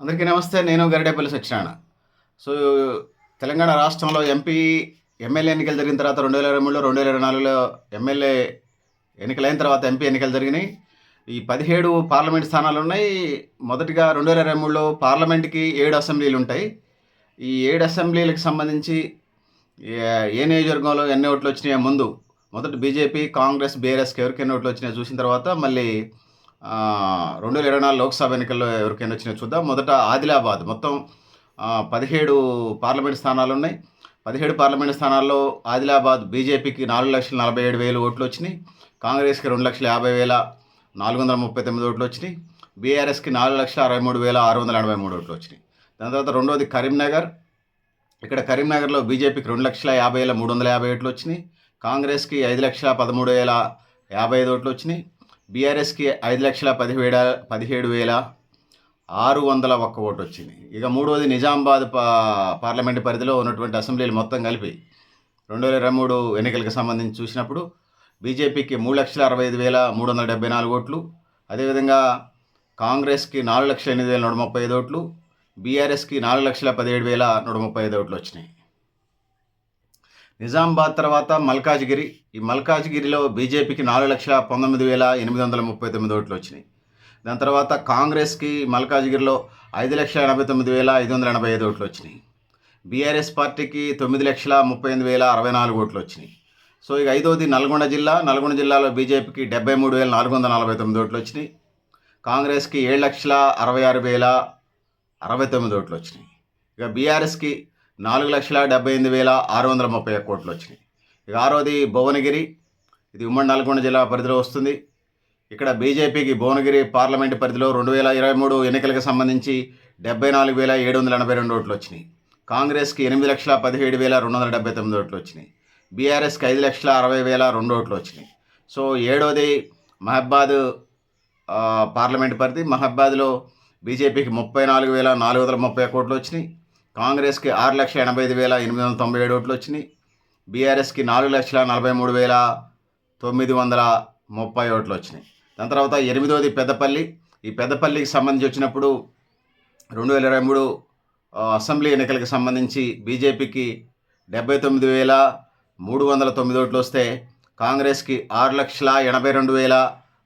అందరికీ నమస్తే నేను గరిడేపల్లి సత్యనారాయణ. సో తెలంగాణ రాష్ట్రంలో ఎంపీ ఎమ్మెల్యే ఎన్నికలు జరిగిన తర్వాత రెండు వేల ఇరవై మూడులో రెండు వేల ఇరవై నాలుగులో ఎమ్మెల్యే ఎన్నికలైన తర్వాత ఎంపీ ఎన్నికలు జరిగినాయి. ఈ పదిహేడు పార్లమెంట్ స్థానాలు ఉన్నాయి. మొదటిగా రెండు వేల ఇరవై మూడులో పార్లమెంట్కి ఏడు అసెంబ్లీలు ఉంటాయి. ఈ ఏడు అసెంబ్లీలకు సంబంధించి ఏ- నియోజకవర్గంలో ఎన్ని ఓట్లు వచ్చినాయో ముందు మొదట బీజేపీ కాంగ్రెస్ బీఆర్ఎస్కి ఎవరికి ఎన్ని ఓట్లు వచ్చినాయో చూసిన తర్వాత మళ్ళీ రెండు వేల ఇరవై నాలుగు లోక్సభ ఎన్నికల్లో ఎవరికైనా వచ్చినా చూద్దాం. మొదట ఆదిలాబాద్. మొత్తం పదిహేడు పార్లమెంట్ స్థానాలు ఉన్నాయి. పదిహేడు పార్లమెంట్ స్థానాల్లో ఆదిలాబాద్ బీజేపీకి నాలుగు లక్షల నలభై ఏడు వేలు ఓట్లు వచ్చినాయి. కాంగ్రెస్కి రెండు లక్షల యాభై వేల నాలుగు వందల ముప్పై తొమ్మిది ఓట్లు వచ్చినాయి. బీఆర్ఎస్కి నాలుగు లక్షల అరవై మూడు వేల ఆరు వందల ఎనభై మూడు ఓట్లు వచ్చినాయి. దాని తర్వాత రెండోది కరీంనగర్. ఇక్కడ కరీంనగర్లో బీజేపీకి రెండు లక్షల యాభై వేల మూడు వందల యాభై ఓట్లు వచ్చినాయి. కాంగ్రెస్కి ఐదు లక్షల పదమూడు వేల యాభై ఐదు ఓట్లు వచ్చినాయి. బీఆర్ఎస్కి ఐదు లక్షల పదిహేడు పదిహేడు వేల ఆరు వందల ఒక్క ఓటు వచ్చింది. ఇక మూడవది నిజామాబాద్ పా పార్లమెంట్ పరిధిలో ఉన్నటువంటి అసెంబ్లీలు మొత్తం కలిపి రెండు వేల ఇరవై మూడు ఎన్నికలకు సంబంధించి చూసినప్పుడు బీజేపీకి మూడు లక్షల అరవై ఐదు వేల మూడు వందల డెబ్బై నాలుగు ఓట్లు అదేవిధంగా కాంగ్రెస్కి నాలుగు లక్షల ఎనిమిది వేల నూట ముప్పై ఐదు ఓట్లు బీఆర్ఎస్కి నాలుగు లక్షల పదిహేడు వేల నూట ముప్పై ఐదు ఓట్లు వచ్చినాయి. నిజామాబాద్ తర్వాత మల్కాజ్గిరి. ఈ మల్కాజ్గిరిలో బీజేపీకి నాలుగు లక్షల పంతొమ్మిది వేల ఎనిమిది వందల ముప్పై తొమ్మిది ఓట్లు వచ్చినాయి. దాని తర్వాత కాంగ్రెస్కి మల్కాజ్గిరిలో ఐదు లక్షల ఎనభై తొమ్మిది వేల ఐదు వందల ఎనభై ఐదు ఓట్లు వచ్చినాయి. బీఆర్ఎస్ పార్టీకి తొమ్మిది లక్షల ముప్పై ఎనిమిది వేల అరవై నాలుగు ఓట్లు వచ్చినాయి. సో ఇక ఐదోది నల్గొండ జిల్లా. నల్గొండ జిల్లాలో బీజేపీకి డెబ్బై మూడు వేల నాలుగు వందల నలభై తొమ్మిది ఓట్లు వచ్చినాయి. కాంగ్రెస్కి ఏడు లక్షల అరవై ఆరు వేల అరవై తొమ్మిది ఓట్లు వచ్చినాయి. ఇక బీఆర్ఎస్కి నాలుగు లక్షల డెబ్బై ఎనిమిది వేల ఆరు వందల ముప్పై ఒక్క కోట్లు వచ్చినాయి. ఇక ఆరోది భువనగిరి. ఇది ఉమ్మడి నల్గొండ జిల్లా పరిధిలో వస్తుంది. ఇక్కడ బీజేపీకి భువనగిరి పార్లమెంటు పరిధిలో రెండు వేల ఇరవై మూడు ఎన్నికలకు సంబంధించి డెబ్బై నాలుగు వేల ఏడు వందల ఎనభై రెండు ఓట్లు వచ్చినాయి. కాంగ్రెస్కి ఎనిమిది లక్షల పదిహేడు వేల రెండు వందల డెబ్బై తొమ్మిది ఓట్లు వచ్చినాయి. బీఆర్ఎస్కి ఐదు లక్షల అరవై వేల రెండు ఓట్లు వచ్చినాయి. సో ఏడోది మహబాద్ పార్లమెంట్ పరిధి. మహబాద్లో బీజేపీకి ముప్పై నాలుగు వేల నాలుగు వందల ముప్పై కోట్లు వచ్చినాయి. కాంగ్రెస్కి ఆరు లక్షల ఎనభై ఐదు వేల ఎనిమిది వందల తొంభై ఏడు ఓట్లు వచ్చినాయి. బీఆర్ఎస్కి నాలుగు లక్షల నలభై మూడు వేల తొమ్మిది వందల ముప్పై ఓట్లు వచ్చినాయి. దాని తర్వాత ఎనిమిదోది పెద్దపల్లి. ఈ పెద్దపల్లికి సంబంధించి వచ్చినప్పుడు రెండు వేల ఇరవై మూడు అసెంబ్లీ ఎన్నికలకు సంబంధించి బీజేపీకి డెబ్బై తొమ్మిది వేల మూడు వందల తొమ్మిది ఓట్లు వస్తే కాంగ్రెస్కి ఆరు లక్షల ఎనభై రెండు వేల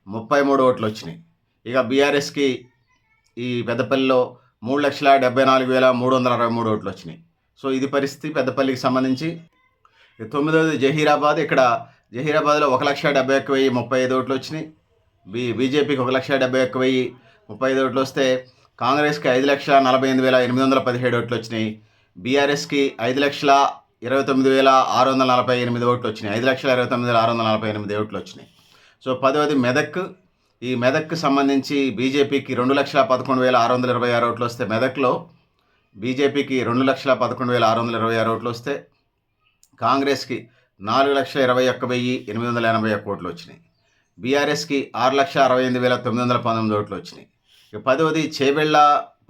ముప్పై మూడు ఓట్లు వచ్చినాయి. ఇక బీఆర్ఎస్కి ఈ పెద్దపల్లిలో మూడు లక్షల డెబ్బై నాలుగు వేల మూడు వందల అరవై మూడు ఓట్లు వచ్చినాయి. సో ఇది పరిస్థితి పెద్దపల్లికి సంబంధించి. తొమ్మిదవది జహీరాబాద్. ఇక్కడ జహీరాబాద్లో ఒక లక్ష డెబ్బై ఒక్క వెయ్యి ముప్పై ఐదు ఓట్లు వచ్చినాయి. బీ బీజేపీకి ఒక లక్ష డెబ్బై ఒక్క వెయ్యి ముప్పై ఐదు ఓట్లు వస్తే కాంగ్రెస్కి ఐదు లక్షల నలభై ఎనిమిది వేల ఎనిమిది వందల పదిహేడు ఓట్లు వచ్చినాయి. బీఆర్ఎస్కి ఐదు లక్షల ఇరవై తొమ్మిది వేల ఆరు వందల నలభై ఎనిమిది ఓట్లు వచ్చినాయి. ఐదు లక్షల ఇరవై తొమ్మిది వేల ఆరు వందల నలభై ఎనిమిది ఓట్లు వచ్చినాయి. సో పదవది మెదక్. ఈ మెదక్కి సంబంధించి బీజేపీకి రెండు లక్షల పదకొండు వేల ఆరు వందల ఇరవై ఆరు ఓట్లు వస్తే మెదక్లో బీజేపీకి రెండు లక్షల పదకొండు వేల ఆరు వందల ఇరవై ఆరు ఓట్లు వస్తే కాంగ్రెస్కి నాలుగు లక్షల ఇరవై ఒక్క వెయ్యి ఎనిమిది వందల ఎనభై ఒక్క ఓట్లు వచ్చినాయి. బీఆర్ఎస్కి ఆరు లక్షల అరవై ఎనిమిది వేల తొమ్మిది వందల పంతొమ్మిది ఓట్లు వచ్చినాయి. ఇక పదవది చేవెళ్ళ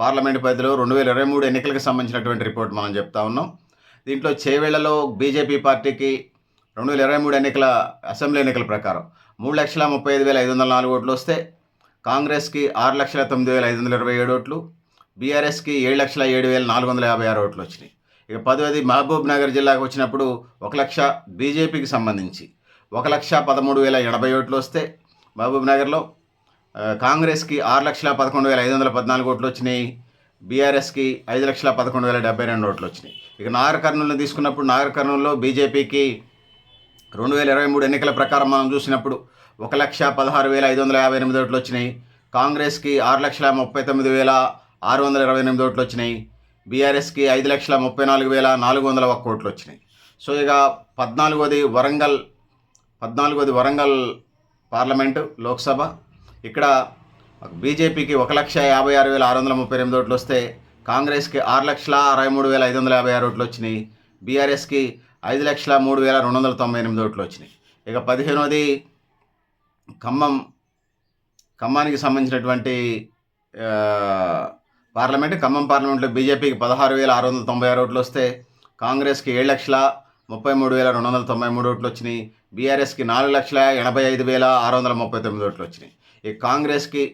పార్లమెంట్ పరిధిలో రెండు వేల ఇరవై మూడు ఎన్నికలకు సంబంధించినటువంటి రిపోర్ట్ మనం చెప్తా ఉన్నాం. దీంట్లో చేవెళ్ళలో బీజేపీ పార్టీకి రెండు వేల ఇరవై మూడు ఎన్నికల అసెంబ్లీ ఎన్నికల ప్రకారం మూడు లక్షల ముప్పై ఐదు వేల ఐదు వందల నాలుగు ఓట్లు వస్తే కాంగ్రెస్కి ఆరు లక్షల తొమ్మిది వేల ఐదు వందల ఇరవై ఏడు ఓట్లు బీఆర్ఎస్కి ఏడు లక్షల ఏడు వేల నాలుగు వందల యాభై ఆరు ఓట్లు వచ్చినాయి. ఇక పదవది మహబూబ్ నగర్ జిల్లాకు వచ్చినప్పుడు ఒక లక్ష బీజేపీకి సంబంధించి ఒక లక్ష పదమూడు వేల ఎనభై ఓట్లు వస్తే మహబూబ్ నగర్లో కాంగ్రెస్కి ఆరు లక్షల పదకొండు వేల ఐదు వందల పద్నాలుగు ఓట్లు వచ్చినాయి బీఆర్ఎస్కి ఐదు లక్షల పదకొండు వేల డెబ్బై రెండు ఓట్లు వచ్చినాయి. ఇక నాగర్ కర్నూలుని తీసుకున్నప్పుడు నాగర్ కర్నూలులో బీజేపీకి రెండు వేల ఇరవై మూడు ఎన్నికల ప్రకారం మనం చూసినప్పుడు ఒక లక్ష పదహారు వేల ఐదు వందల యాభై ఎనిమిది ఓట్లు వచ్చినాయి. కాంగ్రెస్కి ఆరు లక్షల ముప్పై తొమ్మిది వేల ఆరు వందల ఇరవై ఎనిమిది ఓట్లు వచ్చినాయి. బీఆర్ఎస్కి ఐదు లక్షల ముప్పై నాలుగు వేల నాలుగు వందల ఒక్క ఓట్లు వచ్చినాయి. సో ఇక పద్నాలుగోది వరంగల్ పద్నాలుగోది వరంగల్ పార్లమెంటు లోక్సభ. ఇక్కడ బీజేపీకి ఒక లక్ష యాభై ఆరు వేల ఆరు వందల ముప్పై ఎనిమిది ఓట్లు వస్తే కాంగ్రెస్కి ఆరు లక్షల అరవై మూడు వేల ఐదు వందల యాభై ఆరు ఓట్లు వచ్చినాయి. బీఆర్ఎస్కి ఐదు లక్షల మూడు వేల రెండు వందల తొంభై ఎనిమిది ఓట్లు వచ్చినాయి. ఇక పదిహేనోది ఖమ్మం ఖమ్మానికి సంబంధించినటువంటి పార్లమెంట్ ఖమ్మం పార్లమెంట్లో బీజేపీకి పదహారు వేల ఆరు వందల తొంభై ఆరు ఓట్లు వస్తే కాంగ్రెస్కి ఏడు లక్షల ముప్పై మూడు వేల రెండు వందల తొంభై మూడు ఓట్లు వచ్చినాయి. బీఆర్ఎస్కి నాలుగు లక్షల ఎనభై ఐదు వేల ఆరు వందల ముప్పై తొమ్మిది ఓట్లు వచ్చినాయి. ఈ కాంగ్రెస్కి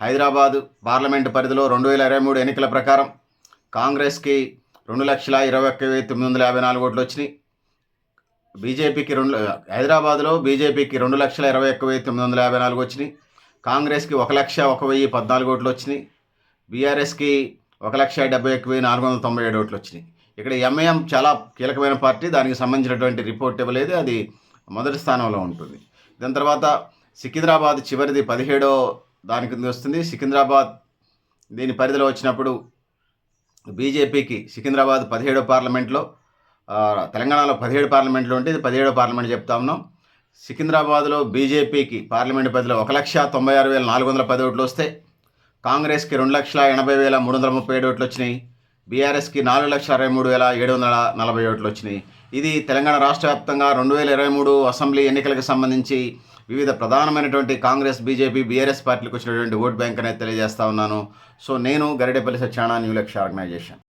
హైదరాబాదు పార్లమెంటు పరిధిలో రెండు వేల ఇరవై మూడు ఎన్నికల ప్రకారం కాంగ్రెస్కి రెండు లక్షల ఇరవై ఒక్క తొమ్మిది వందల యాభై నాలుగు ఓట్లు వచ్చినాయి. బీజేపీకి రెండు హైదరాబాద్లో బీజేపీకి రెండు లక్షల ఇరవై ఒక్క వెయ్యి తొమ్మిది వందల యాభై నాలుగు వచ్చినాయి. కాంగ్రెస్కి ఒక లక్ష ఒక వెయ్యి పద్నాలుగు ఓట్లు వచ్చినాయి. బీఆర్ఎస్కి ఒక లక్ష డెబ్బై ఒక్క వెయ్యి నాలుగు వందల తొంభై ఏడు ఓట్లు వచ్చినాయి. ఇక్కడ ఎంఐఎం చాలా కీలకమైన పార్టీ దానికి సంబంధించినటువంటి రిపోర్ట్ ఇవ్వలేదు అది మొదటి స్థానంలో ఉంటుంది. దాని తర్వాత సికింద్రాబాద్ చివరిది పదిహేడో దాని కింద వస్తుంది. సికింద్రాబాద్ దీని పరిధిలో వచ్చినప్పుడు బీజేపీకి సికింద్రాబాద్ పదిహేడో పార్లమెంట్లో తెలంగాణలో పదిహేడు పార్లమెంట్లో ఉంటే ఇది పదిహేడో పార్లమెంట్ చెప్తా ఉన్నాం. సికింద్రాబాద్లో బీజేపీకి పార్లమెంట్ పరిధిలో ఒక లక్ష తొంభై ఆరు వేల నాలుగు వందల పది ఓట్లు వస్తే కాంగ్రెస్కి రెండు లక్షల ఎనభై వేల మూడు వందల ముప్పై ఏడు ఓట్లు వచ్చినాయి. బీఆర్ఎస్కి నాలుగు లక్షల అరవై మూడు వేల ఏడు వందల నలభై ఓట్లు వచ్చినాయి. ఇది తెలంగాణ రాష్ట్ర వ్యాప్తంగా రెండు వేల ఇరవై మూడు అసెంబ్లీ ఎన్నికలకు సంబంధించి వివిధ ప్రధానమైనటువంటి కాంగ్రెస్ బీజేపీ బీఆర్ఎస్ పార్టీలకు వచ్చినటువంటి ఓట్ బ్యాంక్ అనేది తెలియజేస్తా ఉన్నాను. సో నేను గరిడేపల్లి సత్యానా న్యూ లక్ష్య ఆర్గనైజేషన్.